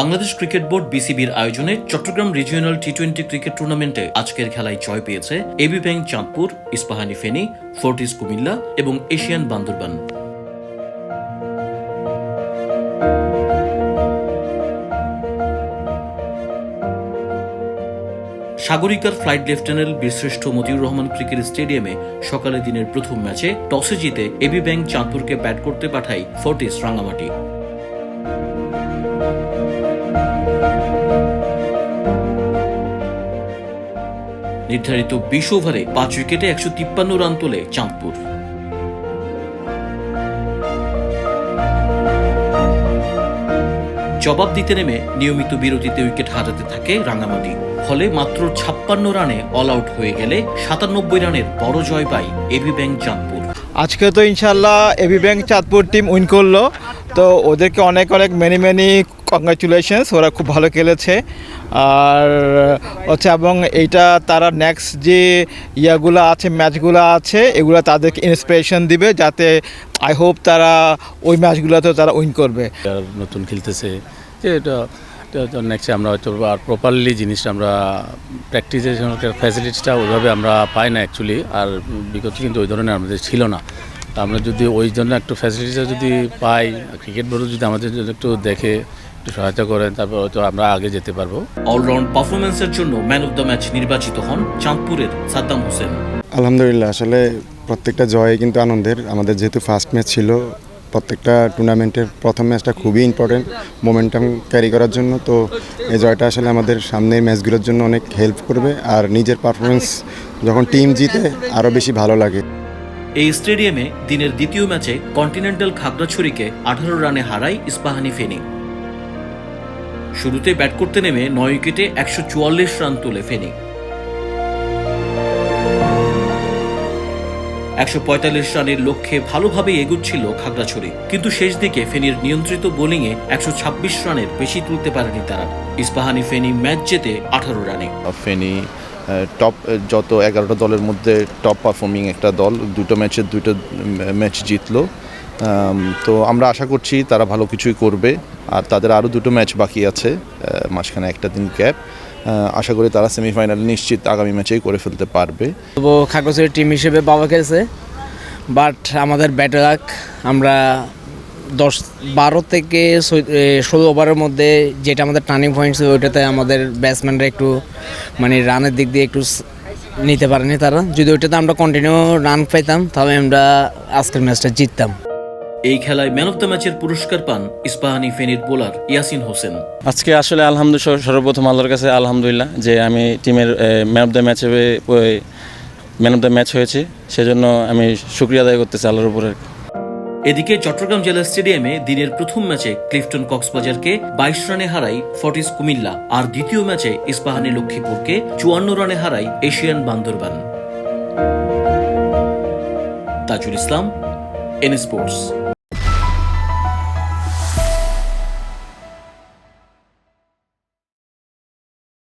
Bangladesh cricket board বিসিবির আয়োজনে Chattogram regional T twenty cricket টুর্নামেন্টে আজকের খেলায় জয় পেয়েছে AB bank Chandpur, Ispahani Feni, Fortis Comilla এবং এশিয়ান বান্দরবান। সাগরিকার ফ্লাইট লেফটেন্যান্ট বীরশ্রেষ্ঠ মতিউর রহমান ক্রিকেট স্টেডিয়ামে সকালে দিনের প্রথম ম্যাচে টসে জিতে এবি ব্যাংক চাঁদপুরকে ব্যাট করতে পাঠায় ফোর্টিস রাঙ্গামাটি নির্ধারিত বিশ ওভারে পাঁচ উইকেটে একশো তিপ্পান্ন রান তোলে চাঁদপুর। জবাব দিতে নেমে নিয়মিত বিরতিতে উইকেট হারাতে থাকে রাঙ্গামাটি। ফলে মাত্র ছাপ্পান্ন রানে অল আউট হয়ে গেলে সাতানব্বই রানের বড় জয় পায় এবি ব্যাংক চাঁদপুর। আজকে তো ইনশাল্লাহ AB bank Chandpur team win করল। তো ওদেরকে অনেক অনেক মেনি মেনি কংগ্রাচুলেশনস, ওরা খুব ভালো খেলেছে। আর হচ্ছে এবং এইটা তারা নেক্সট যে ইয়াগুলো আছে, ম্যাচগুলো আছে, এগুলো তাদেরকে ইন্সপিরেশন দিবে যাতে আই হোপ তারা ওই ম্যাচগুলোতেও তারা উইন করবে। নতুন খেলতেছে। যে এটা নেক্সট আমরা হয়তো আর প্রপারলি জিনিসটা আমরা প্র্যাকটিসের ফ্যাসিলিটিসটা ওইভাবে আমরা পাই না অ্যাকচুয়ালি আর বিগত কিন্তু ওই ধরনের আমাদের ছিল না। আমরা যদি ওই জন্য একটু ফ্যাসিলিটিসটা যদি পাই ক্রিকেট বোর্ডও যদি আমাদের একটু দেখে একটু সহায়তা করেন তারপর হয়তো আমরা আগে যেতে পারব। অলরাউন্ড পারফরমেন্সের জন্য ম্যান অফ দ্য ম্যাচ নির্বাচিত হন চাঁদপুরের সাদ্দাম হোসেন। আলহামদুলিল্লাহ আসলে প্রত্যেকটা জয়ে কিন্তু আনন্দের। আমাদের যেহেতু ফার্স্ট ম্যাচ ছিল প্রত্যেকটা টুর্নামেন্টের প্রথম ম্যাচটা খুবই ইম্পর্টেন্ট মোমেন্টাম ক্যারি করার জন্য। তো এই জয়টা আসলে আমাদের সামনের ম্যাচগুলোর জন্য অনেক হেল্প করবে। আর নিজের পারফরমেন্স যখন টিম জিতে আরও বেশি ভালো লাগে। এই স্টেডিয়ামে দিনের দ্বিতীয় ম্যাচে কন্টিনেন্টাল খাগড়াছড়িকে আঠারো রানে হারায় ইস্পাহানি ফেনী। শুরুতে ব্যাট করতে নেমে নয় উইকেটে একশো চুয়াল্লিশ রান তোলে ফেনী। একশো পঁয়তাল্লিশ রানের লক্ষ্যে ভালোভাবে এগুচ্ছিল খাগড়াছড়ি, কিন্তু শেষ দিকে ফেনীর নিয়ন্ত্রিত বোলিংয়ে একশো ছাব্বিশ রানের বেশি তুলতে পারেনি তারা। ইস্পাহানি ফেনী ম্যাচ জেতে আঠারো রানে। ফেনী টপ যত এগারোটা দলের মধ্যে টপ পারফর্মিং একটা দল, দুটো ম্যাচের দুটো ম্যাচ জিতলো। তো আমরা আশা করছি তারা ভালো কিছুই করবে। আর তাদের আরও দুটো ম্যাচ বাকি আছে মাঝখানে একটা দিন গ্যাপ। আশা করি তারা সেমিফাইনাল নিশ্চিত আগামী ম্যাচেই করে ফেলতে পারবে। তবু খাগড়াছড়ি টিম হিসেবে বাবা খেলছে বাট আমাদের ব্যাটার আমরা দশ বারো থেকে ষোলো ওভারের মধ্যে যেটা আমাদের টার্নিং পয়েন্ট ছিল, ওইটাতে আমাদের ব্যাটসম্যানরা একটু মানে রানের দিক দিয়ে একটু নিতে পারেনি তারা। যদি ওইটাতে আমরা কন্টিনিউ রান পাইতাম, তাহলে আমরা আজকের ম্যাচটা জিততাম। এই খেলায় ম্যান অব দ্য ম্যাচের পুরস্কার পান ইস্পাহানি ফেনীর বোলার ইয়াসিন হোসেন। আজকে আসলে আলহামদুলিল্লাহ সর্বপ্রথম আল্লাহর কাছে আলহামদুলিল্লাহ যে আমি টিমের ম্যান অফ দ্য ম্যাচে ম্যান অফ দ্য ম্যাচ হয়েছে। সেজন্য আমি শুক্রিয়া আদায় করতেছি আল্লাহর উপরে এদিকে চট্টগ্রাম জেলা স্টেডিয়ামে দিনের প্রথম ম্যাচে ক্লিফটন কক্সবাজারকে বাইশ রানে হারাই ফর্টিস কুমিল্লা আর দ্বিতীয় ম্যাচে ইস্পাহানি লক্ষ্মীপুরকে চুয়ান্ন রানে হারাই Asian Bandarban. Tajul Islam N sports.